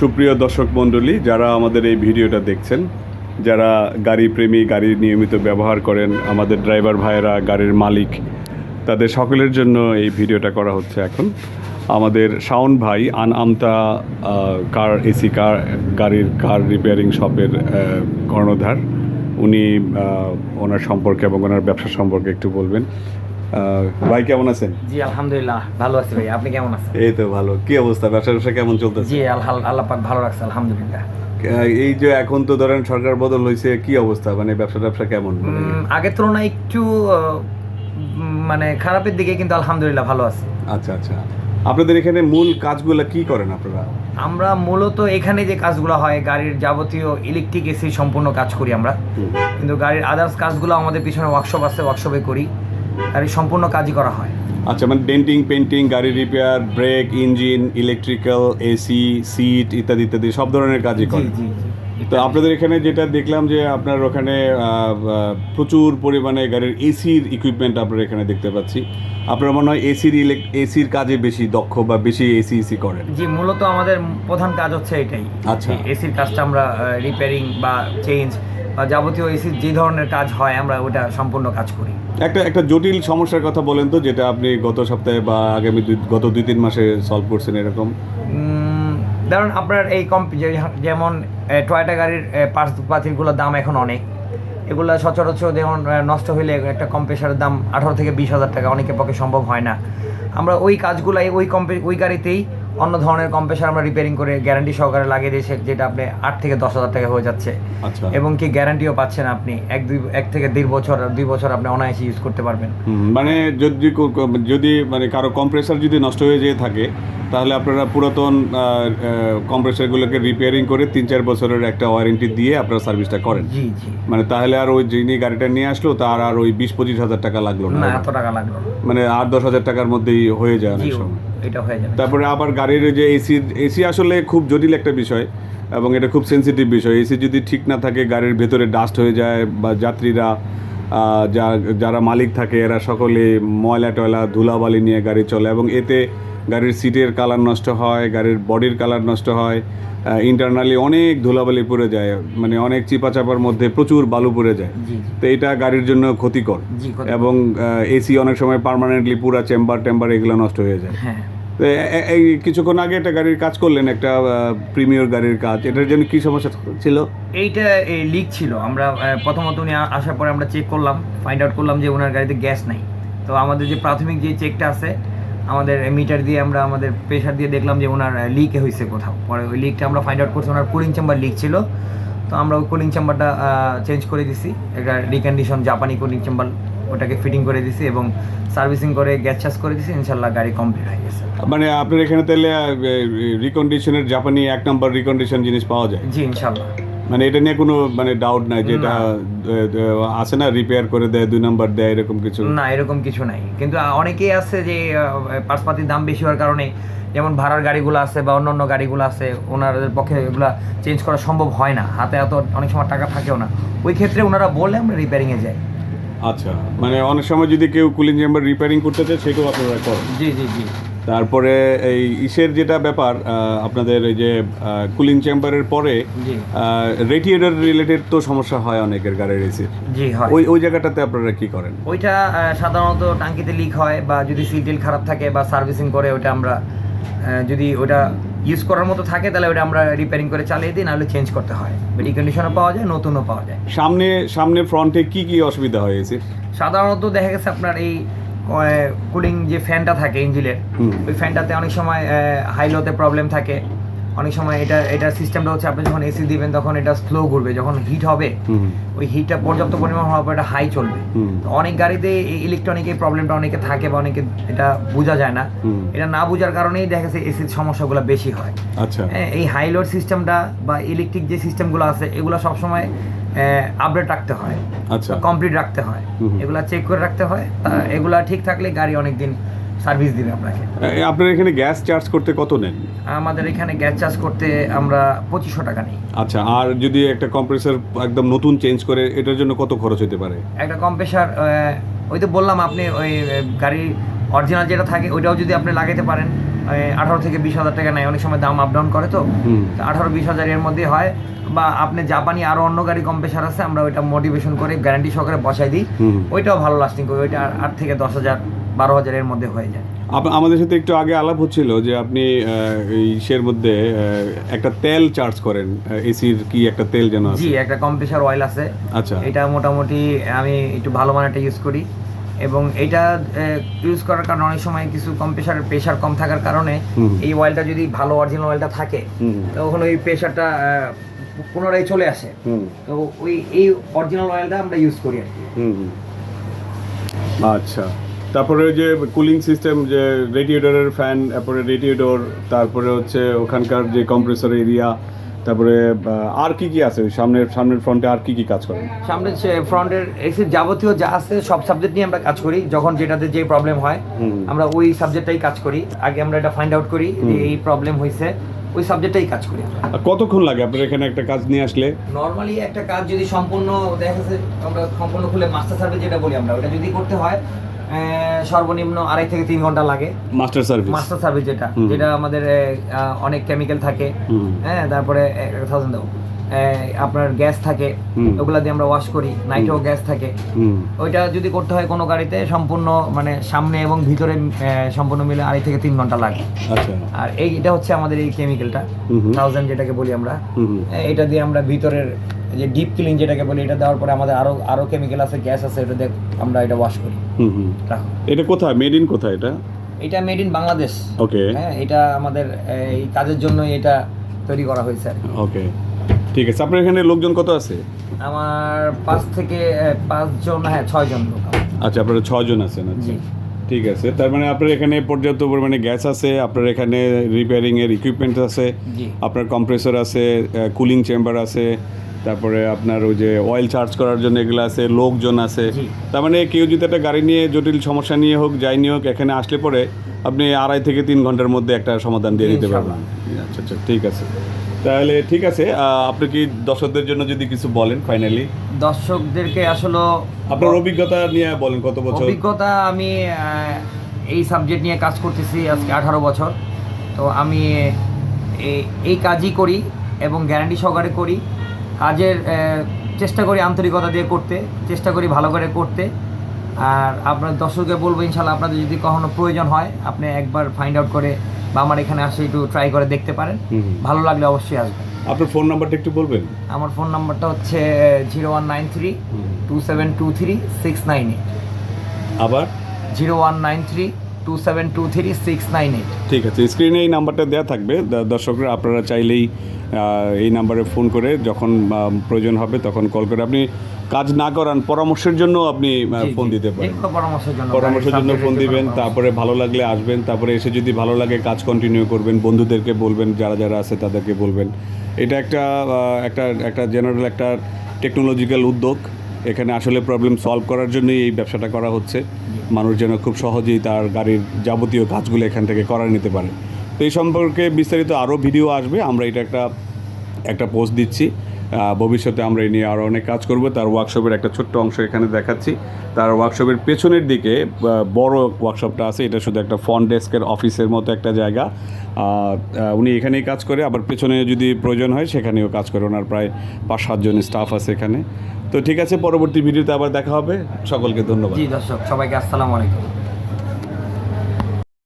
সুপ্রিয় দর্শক মণ্ডলী, যারা আমাদের এই ভিডিওটা দেখছেন, যারা গাড়ি প্রেমী, গাড়ি নিয়মিত ব্যবহার করেন, আমাদের ড্রাইভার ভাইয়েরা, গাড়ির মালিক, তাদের সকলের জন্য এই ভিডিওটা করা হচ্ছে এখন। আমাদের শাওন ভাই আন আমতা কার, এসি কার, গাড়ির কার রিপেয়ারিং শপের কর্ণধার। উনি ওনার সম্পর্কে এবং ওনার ব্যবসা সম্পর্কে একটু বলবেন। ভাই কেমন আছেন? জি আলহামদুলিল্লাহ ভালো আছি ভাই। আপনি কেমন আছেন? এই তো ভালো। কি অবস্থা? ব্যবসা ব্যবসা কেমন চলতেছে? জি আল্লাহ পাক ভালো রাখছে আলহামদুলিল্লাহ। এই যে এখন তো ধরেন সরকার বদল হয়েছে কি অবস্থা? মানে ব্যবসা ব্যবসা কেমন? মানে আগের তুলনায় একটু মানে খারাপের দিকে কিন্তু আলহামদুলিল্লাহ ভালো আছে। আচ্ছা আচ্ছা। আপনাদের এখানে মূল কাজগুলো কি করেন আপনারা? আমরা মূলত এখানে যে কাজগুলো হয় গাড়ির যাবতীয় ইলেকট্রিক এসি সম্পূর্ণ কাজ করি আমরা। কিন্তু গাড়ির আদার্স কাজগুলো আমাদের পিছনে ওয়ার্কশপ আছে ওয়ার্কশপে করি। গাড়ির সম্পূর্ণ কাজই করা হয়। আচ্ছা মানে ডেন্টিং পেন্টিং গাড়ি repair brake engine electrical AC seat ইত্যাদি ইত্যাদি সব ধরনের কাজই করে জি জি। তো আপনাদের এখানে যেটা দেখলাম যে আপনার ওখানে প্রচুর পরিমাণে গাড়ির এসির ইকুইপমেন্ট আপনার এখানে দেখতে পাচ্ছি। আপনার মনে হয় এসির এসির কাজে বেশি দক্ষ বা বেশি এসি এসি করেন? জি মূলত আমাদের প্রধান কাজ হচ্ছে এটাই। আচ্ছা। এসির কাজটা আমরা রিপেয়ারিং বা চেঞ্জ বা যাবতীয় এসির যে ধরনের কাজ হয় আমরা ওটা সম্পূর্ণ কাজ করি। একটা একটা জটিল সমস্যার কথা বলেন তো যেটা আপনি গত সপ্তাহে বা আগামী গত দুই তিন মাসে সলভ করছেন এরকম? ধরুন আপনার এই কম যেমন টয়টা গাড়ির পার্টস পাতিলগুলোর দাম এখন অনেক। এগুলো সচরাচর যেমন নষ্ট হইলে একটা কম্প্রেসারের দাম আঠারো থেকে বিশ হাজার টাকা অনেকের পক্ষে সম্ভব হয় না। আমরা ওই কাজগুলাই ওই কম্পে ওই গাড়িতেই অন্য ধরনের কম্প্রেসার আমরা রিপেয়ারিং করে গ্যারান্টি সহকারে লাগিয়ে দিয়েছে যেটা আপনি আট থেকে দশ হাজার টাকা হয়ে যাচ্ছে। আচ্ছা। এবং কি গ্যারান্টিও পাচ্ছেন আপনি এক দুই এক থেকে দেড় বছর দুই বছর আপনি অনায়াসে ইউজ করতে পারবেন। মানে যদি যদি মানে কারও কম্প্রেসার যদি নষ্ট হয়ে যেয়ে থাকে তাহলে আপনারা পুরাতন কম্প্রেসারগুলোকে রিপেয়ারিং করে তিন চার বছরের একটা ওয়ারেন্টি দিয়ে আপনারা সার্ভিসটা করেন। জি জি। মানে তাহলে আর ওই যিনি গাড়িটা নিয়ে আসলো তার আর ওই বিশ পঁচিশ হাজার টাকা লাগল না। না এত টাকা লাগল মানে আট দশ হাজার টাকার মধ্যেই হয়ে যায় অনেক সময়। এটা হয়ে যাবে। তারপরে আবার গাড়ির যে এসি এসি আসলে খুব জটিল একটা বিষয় এবং এটা খুব সেন্সিটিভ বিষয়। এসি যদি ঠিক না থাকে, গাড়ির ভেতরে ডাস্ট হয়ে যায় বা যাত্রীরা যা, যারা মালিক থাকে, এরা সকলে ময়লা টয়লা ধুলাবালি নিয়ে গাড়ি চলে এবং এতে গাড়ির সিটের কালার নষ্ট হয় গাড়ির বডির কালার নষ্ট হয় ইন্টারনালি অনেক ধুলাবালি পড়ে যায় মানে অনেক চিপা চাপার মধ্যে প্রচুর বালু পড়ে যায়। তো এটা গাড়ির জন্য ক্ষতিকর। এবং এসি অনেক সময় পার্মানেন্টলি পুরা চেম্বার টেম্বার এগুলো নষ্ট হয়ে যায়। হ্যাঁ। এই কিছুক্ষণ আগে একটা গাড়ির কাজ করলেন একটা প্রিমিয়র গাড়ির কাজ। এটার জন্য কি সমস্যা ছিল? এইটা এই লিক ছিল। আমরা প্রথমত উনি আসার পরে আমরা চেক করলাম ফাইন্ড আউট করলাম যে ওনার গাড়িতে গ্যাস নাই। তো আমাদের যে প্রাথমিক যে চেকটা আছে আমাদের মিটার দিয়ে আমরা আমাদের প্রেশার দিয়ে দেখলাম যে ওনার লিক হয়েছে কোথাও। পরে ওই লিকটা আমরা ফাইন্ড আউট করছি ওনার কুলিং চেম্বার লিক ছিল। তো আমরা ওই কুলিং চেম্বারটা চেঞ্জ করে দিছি। একটা রিকন্ডিশন জাপানি কুলিং চেম্বার ওটাকে ফিটিং করে দিছি এবং সার্ভিসিং করে গ্যাস চার্জ করে দিছি। ইনশাল্লাহ গাড়ি কমপ্লিট হয়ে গেছে। মানে আপনার এখানে তাহলে রিকন্ডিশনের জাপানি এক নম্বর রিকন্ডিশন জিনিস পাওয়া যায়? জি ইনশাল্লাহ। মানে এটা নিয়ে কোনো মানে ডাউট নাই যে এটা আছে না রিপেয়ার করে দেয় দুই নাম্বার দেয় এরকম কিছু? না এরকম কিছু নাই। কিন্তু অনেকেই আছে যে পার্সপাতির দাম বেশি হওয়ার কারণে যেমন ভাড়ার গাড়িগুলো আছে বা অন্যান্য গাড়িগুলো আছে ওনাদের পক্ষে এগুলো চেঞ্জ করা সম্ভব হয় না। হাতে এত অনেক সময় টাকা থাকেও না। ওই ক্ষেত্রে ওনারা বললে আমরা রিপেয়ারিংয়ে যাই। আচ্ছা মানে অনেক সময় যদি কেউ কুলিং চেম্বার রিপেয়ারিং করতে চায় সেটাও আপনারা করেন। জি জি জি। তারপরে এই ইসের যেটা ব্যাপার আপনাদের এই যে কুলিং চেম্বারের পরে রেডিয়েটর রিলেটেড তো সমস্যা হয় অনেকের গাড়ির হয়। ওই ওই জায়গাটাতে আপনারা কি করেন? ওইটা সাধারণত টাঙ্কিতে লিক হয় বা যদি সিলটিল খারাপ থাকে বা সার্ভিসিং করে ওটা আমরা যদি ওটা ইউজ করার মতো থাকে তাহলে ওটা আমরা রিপেয়ারিং করে চালিয়ে দিই নাহলে চেঞ্জ করতে হয়। রিকন্ডিশনও পাওয়া যায় নতুনও পাওয়া যায়। সামনে সামনে ফ্রন্টে কি কি অসুবিধা হয়েছে সাধারণত দেখা গেছে আপনার এই কুলিং যে ফ্যানটা থাকে ইঞ্জিনের ওই ফ্যানটাতে অনেক সময় হাইলোতে প্রবলেম থাকে। অনেক সময় এটা এটা সিস্টেমটা হচ্ছে আপনি যখন এসি দিবেন তখন এটা স্লো ঘুরবে যখন হিট হবে ওই হিটটা পর্যাপ্ত পরিমাণ হওয়ার পর এটা হাই চলবে। তো অনেক গাড়িতে ইলেকট্রনিক এই প্রবলেমটা অনেকে থাকে বা অনেকে এটা বোঝা যায় না। এটা না বোঝার কারণেই দেখা গেছে এসির সমস্যাগুলো বেশি হয়। আচ্ছা। হ্যাঁ, এই হাই লোড সিস্টেমটা বা ইলেকট্রিক যে সিস্টেমগুলো আছে এগুলো সবসময় আপডেট রাখতে হয় আচ্ছা। কমপ্লিট রাখতে হয়। এগুলা চেক করে রাখতে হয়। এগুলা ঠিক থাকলে গাড়ি অনেক দিন সার্ভিস দিবে আপনাকে। আপনার এখানে গ্যাস চার্জ করতে কত নেন? আমাদের এখানে গ্যাস চার্জ করতে আমরা পঁচিশশো টাকা নিই। আচ্ছা আর যদি একটা কম্প্রেসর একদম নতুন চেঞ্জ করে এটার জন্য কত খরচ হতে পারে? একটা কম্প্রেসার ওই তো বললাম আপনি ওই গাড়ির অরিজিনাল যেটা থাকে ওইটাও যদি আপনি লাগাইতে পারেন আঠারো থেকে বিশ হাজার টাকা নেয়। অনেক সময় দাম আপ ডাউন করে তো। আঠারো বিশ হাজারের মধ্যে হয়। বা আপনি জাপানি আরও অন্য গাড়ি কম্প্রেসার আছে আমরা ওইটা মোটিভেশন করে গ্যারান্টি সহকারে বসাই দিই। ওইটাও ভালো লাস্টিং করে ওইটা আট থেকে দশ হাজার বারো হাজারের মধ্যে হয়ে যায়। আমাদের সাথে একটু আগে আলাপ হচ্ছিল যে আপনি এই ইসের মধ্যে একটা তেল চার্জ করেন। এসির কি একটা তেল যেন আছে? জি একটা কম্প্রেসার অয়েল আছে। আচ্ছা। এটা মোটামুটি আমি একটু ভালো মানেরটা ইউজ করি। এবং এটা ইউজ করার কারণে অনেক সময় কিছু কম্প্রেসারের প্রেশার কম থাকার কারণে এই অয়েলটা যদি ভালো অরিজিনাল অয়েলটা থাকে তখন ওই প্রেশারটা পুনরায় চলে আসে। তো ওই এই অরিজিনাল অয়েলটা আমরা ইউজ করি আর কি। আচ্ছা। তারপরে যে কুলিং সিস্টেম যে রেডিয়েটরের ফ্যান তারপরে রেডিয়েটর তারপরে হচ্ছে ওখানকার যে কম্প্রেসর এরিয়া তারপরে আর কি কি আছে? সামনের সামনের ফ্রন্টে আর কি কি কাজ করেন সামনে ফ্রন্টের এসির যাবতীয় যা আছে সব সাবজেক্ট নিয়ে আমরা কাজ করি। যখন যেটাতে যে প্রবলেম হয় আমরা ওই সাবজেক্টটাই কাজ করি। আগে আমরা এটা ফাইন্ড আউট করি যে এই প্রবলেম হয়েছে ওই সাবজেক্টটাই কাজ করি কতক্ষণ লাগে আপনার এখানে একটা কাজ নিয়ে আসলে? নর্মালি একটা কাজ যদি সম্পূর্ণ দেখা যাচ্ছে আমরা সম্পূর্ণ খুলে মাস্টার সার্ভে যেটা বলি আমরা ওটা যদি করতে হয় সর্বনিম্ন আড়াই থেকে তিন ঘণ্টা লাগে। মাস্টার সার্ভিস মাস্টার সার্ভিস যেটা যেটা আমাদের অনেক কেমিক্যাল থাকে। হ্যাঁ তারপরে থাউজেন্ড দাও। আপনার গ্যাস থাকে। ওগুলা দিয়ে আমরা ওয়াশ করি নাইটেও গ্যাস থাকে। ওইটা যদি করতে হয় কোনো গাড়িতে সম্পূর্ণ মানে সামনে এবং ভিতরে সম্পূর্ণ মিলে আড়াই থেকে তিন ঘণ্টা লাগে। আচ্ছা। আর এই এটা হচ্ছে আমাদের এই কেমিক্যালটা থাউজেন্ড যেটাকে বলি আমরা। এটা দিয়ে আমরা ভিতরের যে ডিপ ক্লিন যেটাকে বলি এটা দেওয়ার পরে আমাদের আরও আরও কেমিক্যাল আছে গ্যাস আছে এটা দিয়ে আমরা এটা ওয়াশ করি। এটা কোথায়? মেড ইন কোথায় এটা? এটা মেড ইন বাংলাদেশ। ওকে হ্যাঁ এটা আমাদের এই কাজের জন্য এটা তৈরি করা হয়েছে ওকে ঠিক আছে আপনার এখানে লোকজন কত আছে? আমার পাঁচ থেকে পাঁচজন হ্যাঁ ছয়জন লোক আচ্ছা আপনারা ছজন আছেন আচ্ছা। ঠিক আছে তার মানে আপনার এখানে পর্যাপ্ত পরিমাণে গ্যাস আছে আপনার এখানে রিপেয়ারিং এর ইকুইপমেন্ট আছে আপনার কম্প্রেসর আছে কুলিং চেম্বার আছে তারপরে আপনার ওই যে অয়েল চার্জ করার জন্য এগুলো আছে লোকজন আছে। তার মানে কেউ যদি একটা গাড়ি নিয়ে জটিল সমস্যা নিয়ে হোক যাই নিয়ে হোক এখানে আসলে পরে আপনি আড়াই থেকে তিন ঘণ্টার মধ্যে একটা সমাধান দিয়ে দিতে পারবেন। আচ্ছা আচ্ছা ঠিক আছে। তাহলে ঠিক আছে আপনি কি দর্শকদের জন্য যদি কিছু বলেন ফাইনালি দর্শকদেরকে আসলে আপনার অভিজ্ঞতা নিয়ে বলেন কত বছর? অভিজ্ঞতা আমি এই সাবজেক্ট নিয়ে কাজ করতেছি আজকে আঠারো বছর। তো আমি এই- কাজই করি এবং গ্যারান্টি সহকারে করি। কাজের চেষ্টা করি আন্তরিকতা দিয়ে করতে চেষ্টা করি ভালো করে করতে। আর আপনার দর্শককে বলব ইনশাল্লাহ আপনাদের যদি কখনো প্রয়োজন হয় আপনি একবার ফাইন্ড আউট করে বা আমার এখানে আসে একটু ট্রাই করে দেখতে পারেন। ভালো লাগলে অবশ্যই আসবেন। আপনার ফোন নাম্বারটা একটু বলবেন? আমার ফোন নাম্বারটা হচ্ছে zero one nine three two seven two three six nine eight আবার? Zero one nine three two seven two three six nine eight ঠিক আছে স্ক্রিনে এই নাম্বারটা দেওয়া থাকবে। দর্শকরা আপনারা চাইলেই এই নাম্বারে ফোন করে যখন প্রয়োজন হবে তখন কল করে। আপনি কাজ না করান পরামর্শের জন্য আপনি ফোন দিতে পারেন। পরামর্শের জন্য পরামর্শের জন্য গাড়ির ফোন দিবেন তারপরে ভালো লাগলে আসবেন তারপরে এসে যদি ভালো লাগে কাজ কন্টিনিউ করবেন বন্ধুদেরকে বলবেন যারা যারা আছে তাদেরকে বলবেন। এটা একটা একটা একটা জেনারেল একটা টেকনোলজিক্যাল উদ্যোগ। এখানে আসলে প্রবলেম সলভ করার জন্যই এই ব্যবসাটা করা হচ্ছে। মানুষ যেন খুব সহজেই তার গাড়ির যাবতীয় কাজগুলো এখান থেকে করা নিতে পারে। তো এই সম্পর্কে বিস্তারিত আরও ভিডিও আসবে, আমরা এটা একটা একটা পোস্ট দিচ্ছি। ভবিষ্যতে আমরা এই নিয়ে আরও অনেক কাজ করব। তার ওয়ার্কশপের একটা ছোট্ট অংশ এখানে দেখাচ্ছি। তার ওয়ার্কশপের পেছনের দিকে বড় ওয়ার্কশপটা আছে। এটা শুধু একটা ফ্রন্ট ডেস্কের অফিসের মতো একটা জায়গা। উনি এখানেই কাজ করে, আবার পেছনে যদি প্রয়োজন হয়, সেখানেও কাজ করে। ওনার প্রায় পাঁচ সাতজন স্টাফ আছে এখানে। তো ঠিক আছে, পরবর্তী ভিডিওতে আবার দেখা হবে। সকলকে ধন্যবাদ। জি, দর্শক, সবাইকে আসসালামু আলাইকুম।